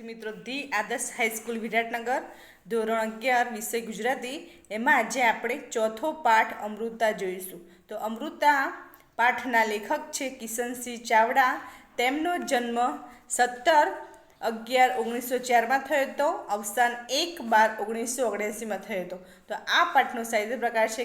વિદ્યાર્થી મિત્રો ધી આદર્શ હાઈસ્કૂલ વિરાટનગર, ધોરણ અગિયાર, વિષય ગુજરાતી. એમાં આજે આપણે ચોથો પાઠ અમૃતા જોઈશું. તો અમૃતા પાઠના લેખક છે કિશનસિંહ ચાવડા. તેમનો જન્મ સત્તર અગિયાર ઓગણીસો ચારમાં થયો હતો. અવસાન એક બાર ઓગણીસો ઓગણએંસીમાં થયો હતો. તો આ પાઠનો સાહિત્ય પ્રકાર છે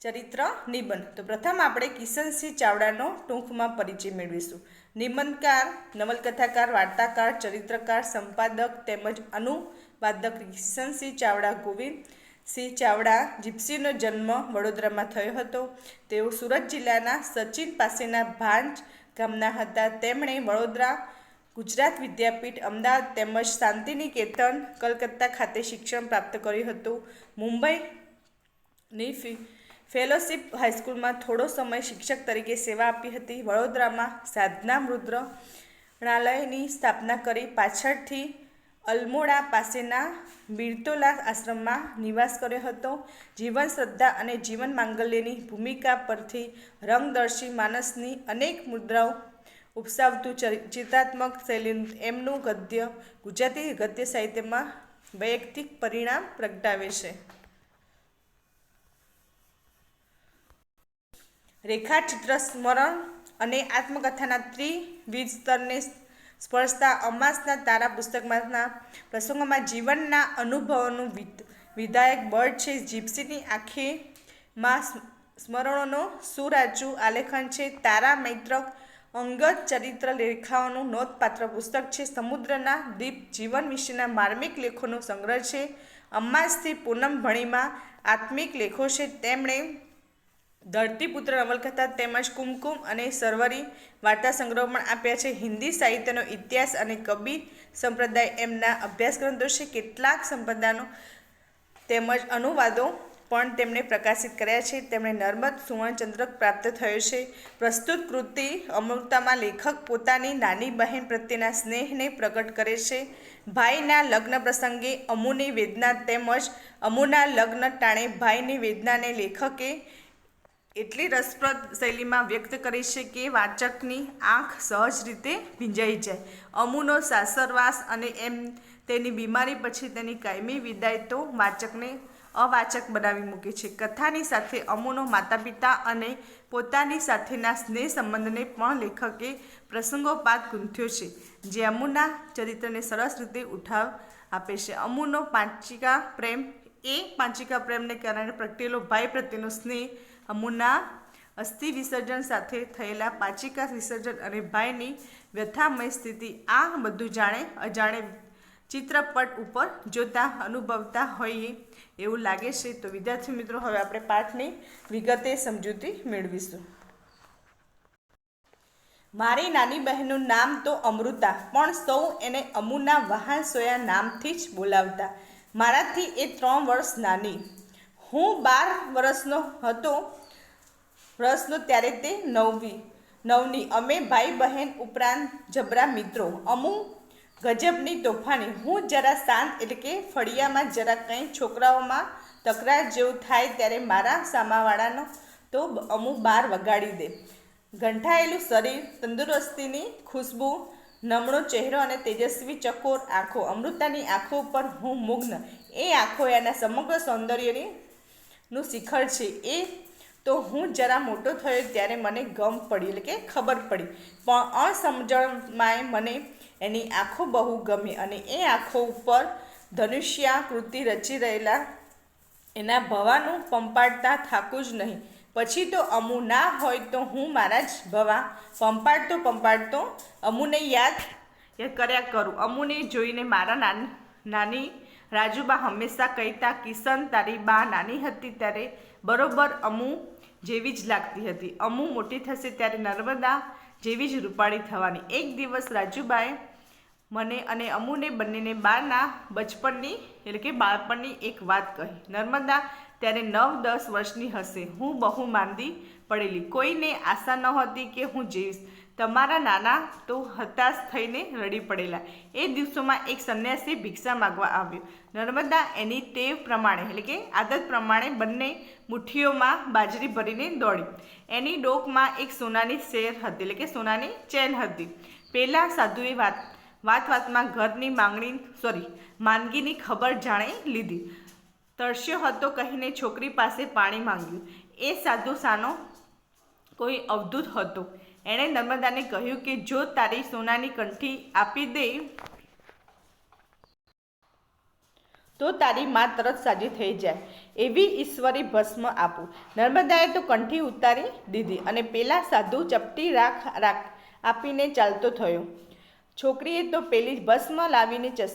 ચરિત્ર નિબંધ. તો પ્રથમ આપણે કિશનસિંહ ચાવડાનો ટૂંકમાં પરિચય મેળવીશું. નિબંધકાર, નવલકથાકાર, વાર્તાકાર, ચરિત્રકાર, સંપાદક તેમજ અનુવાદક કિશનસિંહ ચાવડા ગોવિંદ સિંહ ચાવડા જીપ્સીનો જન્મ વડોદરામાં થયો હતો. તેઓ સુરત જિલ્લાના સચિન પાસેના ભાંજ ગામના હતા. તેમણે વડોદરા ગુજરાત વિદ્યાપીઠ, અમદાવાદ તેમજ શાંતિનિકેતન, કલકત્તા ખાતે શિક્ષણ પ્રાપ્ત કર્યું હતું. મુંબઈની ફી ફેલોશિપ હાઈસ્કૂલમાં થોડો સમય શિક્ષક તરીકે સેવા આપી હતી. વડોદરામાં સાધના મૃદ્રણાલયની સ્થાપના કરી. પાછળથી અલમોડા પાસેના બિરતોલા આશ્રમમાં નિવાસ કર્યો હતો. જીવન શ્રદ્ધા અને જીવન માંગલ્યની ભૂમિકા પરથી રંગદર્શી માનસની અનેક મુદ્રાઓ ઉપસાવતું ચિત્રાત્મક શૈલીનું એમનું ગદ્ય ગુજરાતી ગદ્ય સાહિત્યમાં વૈયક્તિક પરિણામ પ્રગટાવે છે. રેખાચિત્ર સ્મરણ અને આત્મકથાના ત્રિવિધ સ્તરને સ્પર્શતા અમાસના તારા પુસ્તકમાંના પ્રસંગોમાં જીવનના અનુભવોનું વિધાયક બળ છે જીપ્સીની આંખીમાં સ્મરણોનું સુરાજુ આલેખન છે તારા મૈત્રક અંગત ચરિત્ર રેખાઓનું નોંધપાત્ર પુસ્તક છે સમુદ્રના દ્વીપ જીવન વિશેના માર્મિક લેખોનો સંગ્રહ છે. અમાસથી પૂનમ ભણીમાં આત્મિક લેખો છે. તેમણે ધરતીપુત્ર નવલકથા તેમજ કુમકુમ અને સરવરી વાર્તા સંગ્રહ પણ આપ્યા છે. હિન્દી સાહિત્યનો ઇતિહાસ અને કબીર સંપ્રદાય એમના અભ્યાસગ્રંથો છે. કેટલાક સંપ્રદાયનો તેમજ અનુવાદો પણ તેમણે પ્રકાશિત કર્યા છે. તેમણે નર્મદ સુવર્ણચંદ્રક પ્રાપ્ત થયો છે. પ્રસ્તુત કૃતિ અમૃતામાં લેખક પોતાની નાની બહેન પ્રત્યેના સ્નેહને પ્રગટ કરે છે. ભાઈના લગ્ન પ્રસંગે અમુની વેદના તેમજ અમુના લગ્ન ટાણે ભાઈની વેદનાને લેખકે એટલી રસપ્રદ શૈલીમાં વ્યક્ત કરી છે કે વાચકની આંખ સહજ રીતે ભીંજાઈ જાય. અમુનો સાસરવાસ અને એમ તેની બીમારી પછી તેની કાયમી વિદાય તો વાચકને અવાચક બનાવી મૂકે છે. કથાની સાથે અમુનો માતા પિતા અને પોતાની સાથેના સ્નેહ સંબંધને પણ લેખકે પ્રસંગોપાત ગૂંથ્યો છે, જે અમુના ચરિત્રને સરસ રીતે ઉઠાવ આપે છે. અમુનો પાંચિકા પ્રેમ એ પાંચિકા પ્રેમને કારણે પ્રગટેલો ભાઈ પ્રત્યેનો સ્નેહ અમુના અસ્થિ વિસર્જન સાથે થયેલા પાચિકા વિસર્જન અને ભાઈની વ્યથામય સ્થિતિ આ બધું જાણે અજાણે ચિત્રપટ ઉપર જોતા, અનુભવતા હોઈએ એવું લાગે છે. તો વિદ્યાર્થી મિત્રો, હવે આપણે પાઠની વિગતે સમજૂતી મેળવીશું. મારી નાની બહેનનું નામ તો અમૃતા, પણ સૌ એને અમુના વાહન સોયા નામથી જ બોલાવતા. મારાથી એ ત્રણ વર્ષ નાની. હું બાર વર્ષનો હતો. વર્ષનો ત્યારે તે નવમી. નવની, અમે ભાઈ બહેન ઉપરાંત જબરા મિત્રો. અમુ ગજબની તોફાની. હું જરા શાંત એટલે કે ફળિયામાં જરા કંઈ છોકરાઓમાં તકરાર જેવું થાય ત્યારે મારા સામાવાળાનો તો અમુ બાર વગાડી દે. ગંઠાયેલું શરીર, તંદુરસ્તીની ખુશ્બુ, નમણો ચહેરો અને તેજસ્વી ચકોર આંખો. અમૃતાની આંખો ઉપર હું મુગ્ન. એ આંખો એના સમગ્ર સૌંદર્યની નું શિખર છે એ, તો હું જરા મોટો થયો ત્યારે મને ગમ પડી એટલે કે ખબર પડી. પણ અસમજણમાં મને એની આંખો બહુ ગમી અને એ આંખો ઉપર ધનુષ્યાકૃતિ રચી રહેલા એના ભવાનું પંપાડતા થાકું જ નહીં. પછી તો અમુ ના હોય તો હું મારા જ ભવા પંપાડતો પંપાડતો અમુને યાદ કર્યા કરું. અમુને જોઈને મારા નાની નાની રાજુબા હંમેશા કહેતા, કિશન, તારી બા નાની હતી ત્યારે બરોબર અમુ જેવી જ લાગતી હતી. અમુ મોટી થશે ત્યારે નર્મદા જેવી જ રૂપાળી થવાની. એક દિવસ રાજુબાએ મને અને અમુને બંનેને બારના બચપણની, એટલે કે બાળપણની એક વાત કહી. નર્મદા, ત્યારે નવ દસ વર્ષની હશે. હું બહુ માંદી પડેલી. કોઈને આશા નહોતી કે હું જીવીશ. તમારા નાના તો હતાશ થઈને રડી પડેલા. એ દિવસોમાં એક સંન્યાસી ભિક્ષા માગવા આવ્યો. નર્મદા એની ટેવ પ્રમાણે, એટલે કે આદત પ્રમાણે બંને મુઠ્ઠીઓમાં બાજરી ભરીને દોડી એની ડોકમાં એક સોનાની શેર હતી, એટલે કે સોનાની ચેન હતી. પહેલાં સાધુએ વાત વાત વાતમાં ઘરની માંગણી સોરી માંદગીની ખબર જાણે લીધી. તરસ્યો હતો કહીને છોકરી પાસે પાણી માંગ્યું. એ સાધુ સાનો કોઈ અવધૂત હતો. એણે નર્મદાને કહ્યું કે, જો તારી સોનાની કંઠી આપી દે, તો તારી માં તરત સાજી થઈ જાય. એવી ઈશ્વરી ભસ્મ આપું. નર્મદાએ તો કંઠી ઉતારી દીધી અને પેલા સાધુ ચપટી રાખ રાખ આપીને ચાલતો થયો. છોકરીએ તો પેલી ભસ્મ લાવીને ચસ,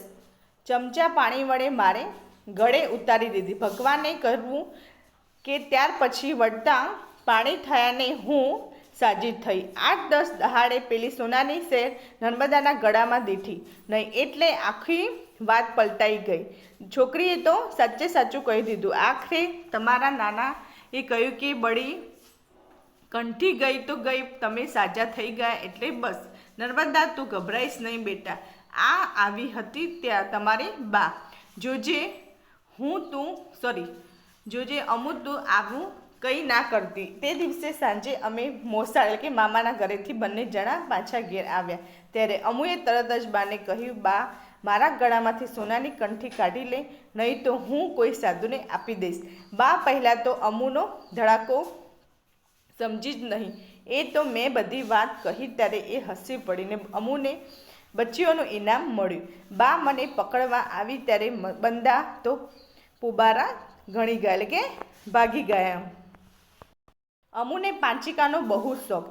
ચમચા પાણી વડે મારે ગળે ઉતારી દીધી. ભગવાને કહ્યું કે, ત્યાર પછી વળતા પાણી થયાને હું સાજી થઈ. આઠ દસ દહાડે પેલી સોનાની શેર નર્મદાના ગળામાં દીઠી. નહીં, એટલે આખી વાત પલટાઈ ગઈ. છોકરીએ તો સાચે સાચું કહી દીધું. આખરે તમારા નાના એ કહ્યું કે, બળી, કંઠી ગઈ તો ગઈ, તમે સાજા થઈ ગયા એટલે બસ. નર્મદા, તું ગભરાઈશ નહીં બેટા. આ આવી હતી ત્યાં તમારી બા. જોજે હું તું સોરી જોજે અમુક તું આવું કંઈ ના કરતી. તે દિવસે સાંજે અમે મોસાળ એટલે કે મામાના ઘરેથી બંને જણા પાછા ઘેર આવ્યા. ત્યારે અમુએ તરત જ બાને કહ્યું, બા, મારા ગળામાંથી સોનાની કંઠી કાઢી લે, નહીં તો હું કોઈ સાધુને આપી દઈશ. બા પહેલાં તો અમુનો ધડાકો સમજી જ નહીં. એ તો મેં બધી વાત કહી ત્યારે એ હસી પડીને અમુને બચ્ચીઓનું ઇનામ મળ્યું. બા મને પકડવા આવી ત્યારે બંદા તો પુબારા ગણી ગયા, એટલે કે ભાગી ગયા અમુને પાંચિકાનો બહુ શોખ.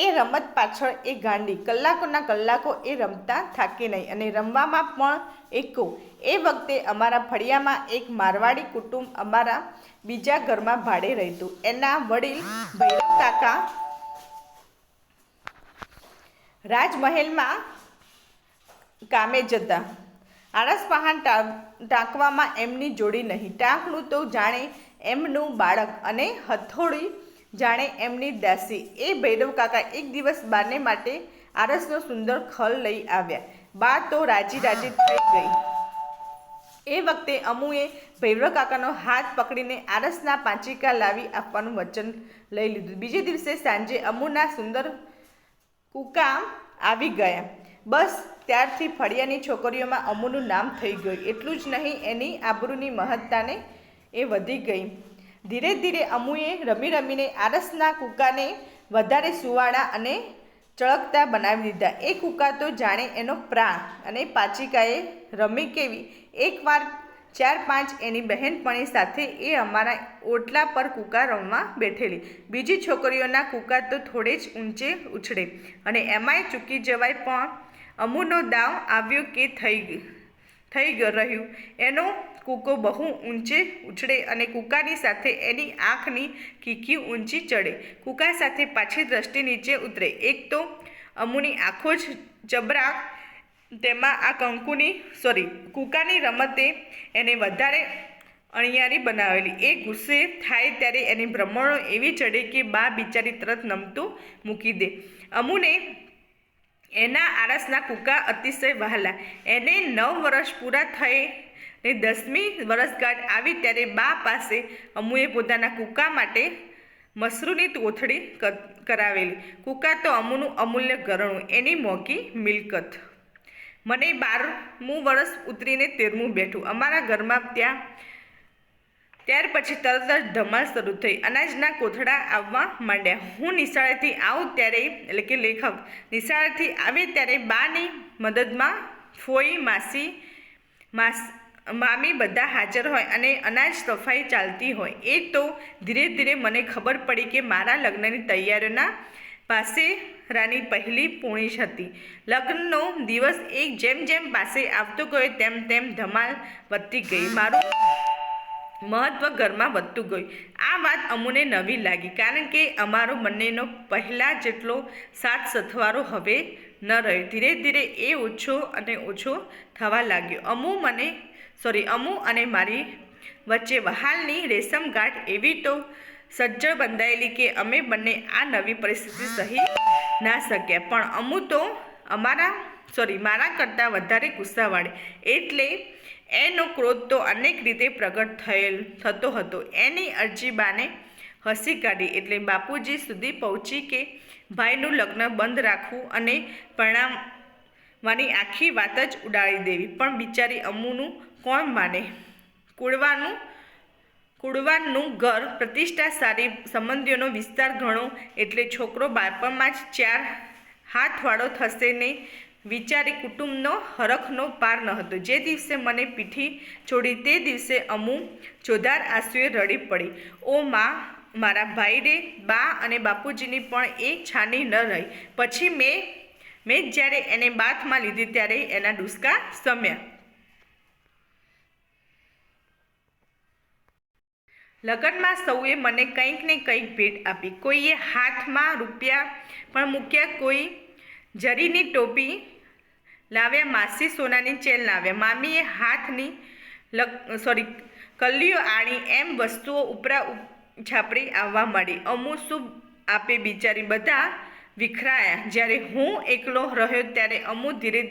એ રમત પાછળ એ ગાંડી. કલાકોના કલાકો એ રમતા થાકી નહીં. અને રમવામાં પણ એકો. એ વખતે અમારા ફળિયામાં એક મારવાડી કુટુંબ અમારા બીજા ઘરમાં ભાડે રહેતું. એના વડીલ ભૈરવ કાકા રાજમહેલમાં કામે જતા. આળસ પહાણ ટાંકવામાં એમની જોડી નહીં. ટાંકણું તો જાણે એમનું બાળક અને હથોડી જાણે એમની દાસી. એ ભૈરવ કાકા એક દિવસ બાને માટે આરસનો સુંદર ખલ લઈ આવ્યા. બા તો રાજી રાજી થઈ ગઈ. એ વખતે અમુએ ભૈરવ કાકાનો હાથ પકડીને આરસના પાંચિકા લાવી આપવાનું વચન લઈ લીધું. બીજે દિવસે સાંજે અમુના સુંદર કુકા આવી ગયા. બસ ત્યારથી ફળિયાની છોકરીઓમાં અમુનું નામ થઈ ગયું. એટલું જ નહીં, એની આબરૂની મહત્તાને એ વધી ગઈ. ધીરે ધીરે અમુએ રમી રમીને આરસના કૂકાને વધારે સુવાળા અને ચળકતા બનાવી દીધા. એ કૂકા તો જાણે એનો પ્રાણ અને પાચિકાએ રમી કેવી. એકવાર ચાર પાંચ એની બહેનપણી સાથે એ અમારા ઓટલા પર કૂકા રમવા બેઠેલી. બીજી છોકરીઓના કૂકા તો થોડે જ ઊંચે ઉછળે અને એમાંય ચૂકી જવાય પણ અમુનો દાવ આવ્યો કે થઈ થઈ ગયો રહ્યું. એનો કૂકો બહુ ઊંચે ઉછળે અને કૂકાની સાથે એની આંખની કીકી ઊંચી ચડે. કૂકા સાથે પાછી દ્રષ્ટિ નીચે ઉતરે. એક તો અમુની આંખો જ જબરાક તેમાં આ કંકુની સોરી કૂકાની રમતે એને વધારે અણિયારી બનાવેલી. એ ગુસ્સે થાય ત્યારે એની ભ્રમણો એવી ચડે કે બા બિચારી તરત નમતું મૂકી દે. અમુને એના આરસના કૂકા અતિશય વહાલા. એને નવ વર્ષ પૂરા થઈ ને દસમી વર્ષગાંઠ આવી ત્યારે બા પાસે અમુએ પોતાના કૂકા માટે મસરૂની કોથળી કરાવેલી. કૂકા તો અમુનું અમૂલ્ય ઘરણું, એની મોંઘી મિલકત. મને બારમું વર્ષ ઉતરીને તેરમું બેઠું. અમારા ઘરમાં ત્યાં, ત્યાર પછી તરત જ ધમાલ શરૂ થઈ. અનાજના કોથળા આવવા માંડ્યા. હું નિશાળેથી આવું ત્યારે, એટલે કે લેખક, નિશાળેથી આવે ત્યારે બાની મદદમાં ફોઈ માસી, માસ મામી બધા હાજર હોય અને અનાજ સફાઈ ચાલતી હોય, એ તો ધીરે ધીરે મને ખબર પડી કે મારા લગ્નની તૈયારીઓના પાસે રાની પહેલી પૂણીશ હતી. લગ્નનો દિવસ એક જેમ જેમ પાસે આવતો ગયો, તેમ તેમ ધમાલ વધતી ગઈ. મારું મહત્ત્વ ઘરમાં વધતું ગયું. આ વાત અમુને નવી લાગી, કારણ કે અમારો બંનેનો પહેલાં જેટલો સાથ સથવારો હવે ન રહ્યો. ધીરે ધીરે એ ઓછો અને ઓછો થવા લાગ્યો. અમુ મને સોરી, અમુ અને મારી વચ્ચે વહાલની રેશમ ગાંઠ એવી તો સજ્જડ બંધાયેલી કે અમે બંને આ નવી પરિસ્થિતિ સહી ના શક્યા. પણ અમુ તો અમારા, સોરી, મારા કરતાં વધારે ગુસ્સાવાળી. એટલે એનો ક્રોધ તો અનેક રીતે પ્રગટ થયેલ, થતો હતો. એની અરજી બાને હસી કાઢી. એટલે બાપુજી સુધી પહોંચી કે ભાઈનું લગ્ન બંધ રાખવું અને પરિણામ મારી આખી વાત જ ઉડાડી દેવી. પણ બિચારી અમુનું કોણ માને? કુળવાનું કુળવાનું ઘર પ્રતિષ્ઠા સારી સંબંધીઓનો વિસ્તાર ઘણો, એટલે છોકરો બાળપણમાં જ ચાર હાથવાળો થશે ને વિચારી કુટુંબનો હરખનો પાર ન હતો. જે દિવસે મને પીઠી છોડી તે દિવસે અમુ જોધાર આંસુએ રડી પડી. ઓ માં, મારા ભાઈને બા અને બાપુજીની પણ એ છાની ન રહી. પછી મેં મેં જ્યારે એને બાથમાં લીધી ત્યારે એના ડુસકા સમ્યા. લગ્નમાં સૌએ મને કંઈક ને કંઈક ભેટ આપી. કોઈએ હાથમાં રૂપિયા પણ મૂક્યા, કોઈ જરીની ટોપી લાવ્યા, માસી સોનાની ચેન લાવ્યા. મામીએ હાથની લગ, સોરી, કલ્લીઓ આણી એમ વસ્તુઓ ઉપરા ઉપ છાપડી આવવા માંડી. અમુ શું આપે બિચારી? બધા વિખરાયા. જ્યારે હું એકલો રહ્યો, ત્યારે અમુ ધીરે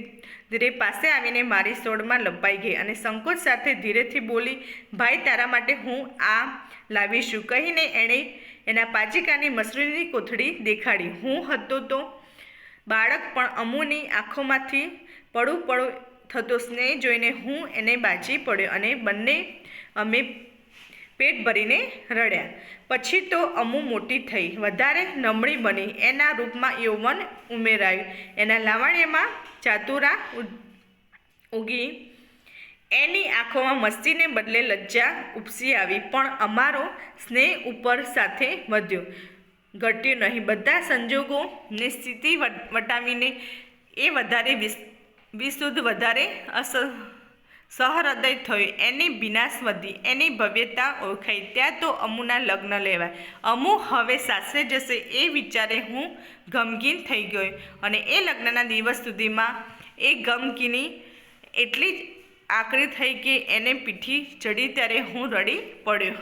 ધીરે પાસે આવીને મારી સોડમાં લપાઈ ગઈ અને સંકોચ સાથે ધીરેથી બોલી, ભાઈ, તારા માટે હું આ લાવીશું. કહીને એણે એના પાચિકાની મસરૂની કોથળી દેખાડી. હું હતો તો બાળક, પણ અમુની આંખોમાંથી પડું પડું થતો સ્નેહ જોઈને હું એને બાજી પડ્યો અને બંને અમે પેટ ભરીને રડ્યા. પછી તો અમુ મોટી થઈ. વધારે નમળી બની. એના રૂપમાં યૌવન ઉમેરાયું. એના લાવણ્યમાં ચાતુરા ઉગી. એની આંખોમાં મસ્તીને બદલે લજ્જા ઉપસી આવી. પણ અમારો સ્નેહ ઉપર સાથે વધ્યો. ઘટ્યું નહીં. બધા સંજોગોને સ્થિતિ વટ- વટાવીને એ વધારે વિશુદ્ધ, વધારે અસ સહૃદય થયું એની વિનાશ વધી એની ભવ્યતા ઓળખાઈ ત્યાં તો અમુના લગ્ન લેવાય. અમુ હવે સાસરે જશે એ વિચારે હું ગમગીન થઈ ગયો. અને એ લગ્નના દિવસ સુધીમાં એ ગમગીની એટલી જ આકરી થઈ કે એને પીઠી ચડી ત્યારે હું રડી પડ્યો.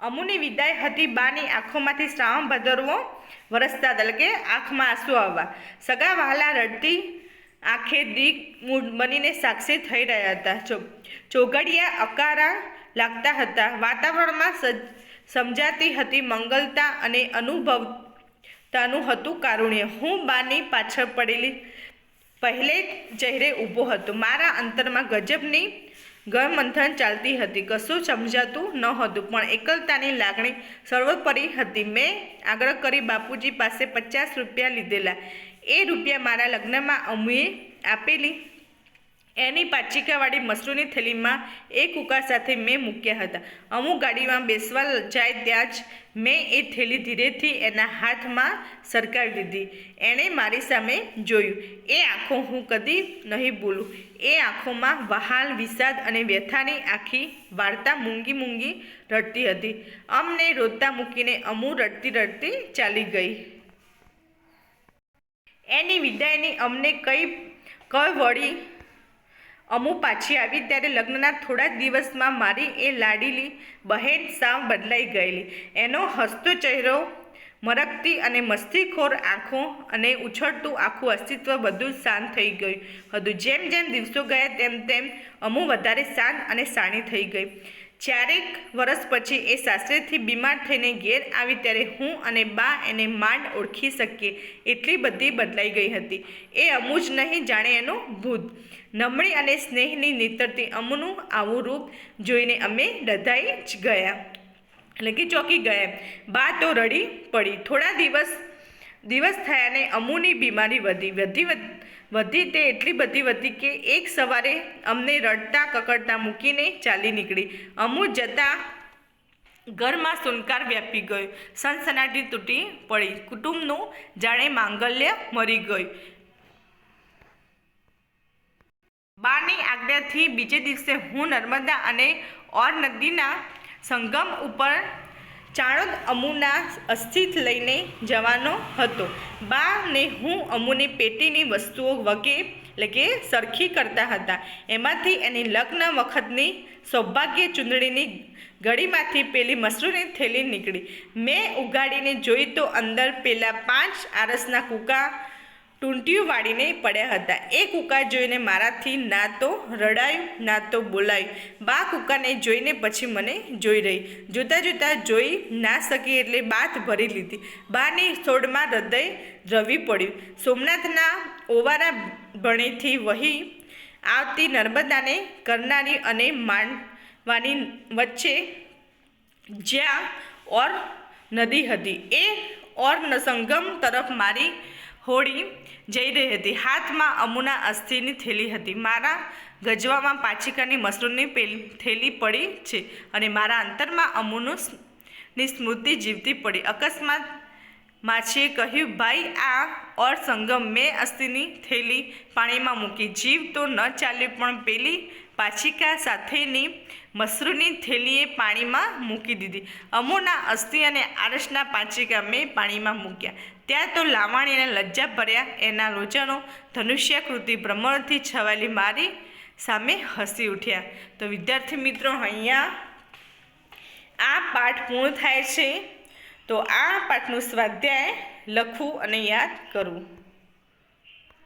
અમુની વિદાય હતી બાની આંખોમાંથી શ્રાવણ ભદરવો વરસતા એટલે કે આંખમાં આંસુ આવવા. સગા વહાલા રડતી આંખે દીક બનીને સાક્ષી થઈ રહ્યા હતા. ચો ચોઘડિયા અકારા લાગતા હતા. વાતાવરણમાં સમજાતી હતી મંગલતા અને અનુભવતાનું હતું કારુણ્ય. હું બાની પાછળ પડેલી, પહેલે ચહેરે ઊભો હતો. મારા અંતરમાં ગજબની ગળમંથન ચાલતી હતી. કશું સમજાતું ન હતું, પણ એકલતાની લાગણી સર્વોપરી હતી. મેં આગ્રહ કરી બાપુજી પાસે પચાસ રૂપિયા લીધેલા. એ રૂપિયા મારા લગ્નમાં અમુએ આપેલી. એની પાચિકાવાળી મસરૂની થેલીમાં એ કુકા સાથે મેં મૂક્યા હતા. અમુક ગાડીમાં બેસવા જાય ત્યાં જ મેં એ થેલી ધીરેથી એના હાથમાં સરકાવી દીધી. એણે મારી સામે જોયું. એ આંખો હું કદી નહીં ભૂલું. એ આંખોમાં વહાલ, વિષાદ અને વ્યથાની આખી વાર્તા મૂંગી મૂંગી રડતી હતી. અમને રોતા મૂકીને અમુ રડતી રડતી ચાલી ગઈ. એની વિદાયની અમને કઈ કઈ વળી અમુ પાછી આવી ત્યારે લગ્નના થોડા જ દિવસમાં મારી એ લાડીલી બહેન સાવ બદલાઈ ગયેલી. એનો હસતો ચહેરો, મરકતી અને મસ્તીખોર આંખો અને ઉછળતું આખું અસ્તિત્વ બધું શાંત થઈ ગયું. હતું જેમ જેમ દિવસો ગયા તેમ તેમ અમુ વધારે શાંત અને શાણી થઈ ગઈ. ચારેક વર્ષ પછી એ સાસરેથી બીમાર થઈને ઘેર આવી ત્યારે હું અને બા એને માંડ ઓળખી શકીએ એટલી બધી બદલાઈ ગઈ હતી. એ અમુ જ નહીં જાણે એનું ભૂત. નમણી અને સ્નેહની નીતરતી અમુનું આવું રૂપ જોઈને અમે રધાઈ જ ગયા. એટલે કે ચોંકી ગયા. બા તો રડી પડી. થોડા દિવસ દિવસ થયા ને અમુની બીમારી વધી. વધી વધી તે એટલી બધી વધી કે એક સવારે અમને રડતા કકડતા મૂકીને ચાલી નીકળી. અમુ જતા ઘરમાં સુનકાર વ્યાપી ગયો. સનસનાટી તૂટી પડી. કુટુંબનું જાણે માંગલ્ય મરી ગયું. બાની આજ્ઞાથી બીજે દિવસે હું નર્મદા અને ઓર નદીના સંગમ ઉપર ચાણોદ અમુના અસ્થિત લઈને જવાનો હતો. બા ને હું અમુની પેટીની વસ્તુઓ વગે, એટલે કે સરખી કરતા હતા. એમાંથી એની લગ્ન વખતની સૌભાગ્ય ચૂંદડીની ગળીમાંથી પેલી મસરૂની થેલી નીકળી. મેં ઉગાડીને જોઈ તો અંદર પેલા પાંચ આરસના કૂકા ટૂંટિયું વાળીને પડ્યા હતા. એ કૂકા જોઈને મારાથી ના તો રડાયું, ના તો બોલાયું. બા કૂકાને જોઈને પછી મને જોઈ રહી. જોતાં જોતાં જોઈ ના શકી એટલે બાથ ભરી લીધી. બાની સોડમાં હૃદય રવી પડ્યું. સોમનાથના ઓવારા ભણીથી વહી આવતી નર્મદાને કરનારી અને માંડવાની વચ્ચે જ્યાં ઓર નદી હતી. એ ઓર સંગમ તરફ મારી હોડી જઈ રહી હતી. હાથમાં અમુના અસ્થિની થેલી હતી. મારા ગજવામાં પાચિકાની મશરૂમની થેલી પડી છે અને મારા અંતરમાં અમુનું ની સ્મૃતિ જીવતી પડી. અકસ્માત માછીએ કહ્યું, ભાઈ, આ ઓર સંગમ. મેં અસ્થિની થેલી પાણીમાં મૂકી. જીવ તો ન ચાલ્યું, પણ પેલી પાછીકા સાથેની મસરૂની થેલીએ પાણીમાં મૂકી દીધી. અમુના અસ્થિ અને આરસના પાચિકા મેં પાણીમાં મૂક્યા. ત્યાં તો લાવણી લજ્જા ભર્યા. એના લોચનો ધનુષ્યાકૃતિ ભ્રમણથી છવાયેલી મારી સામે હસી ઉઠ્યા. તો વિદ્યાર્થી મિત્રો, અહીંયા આ પાઠ પૂર્ણ થાય છે. તો આ પાઠનું સ્વાધ્યાય લખવું અને યાદ કરવું.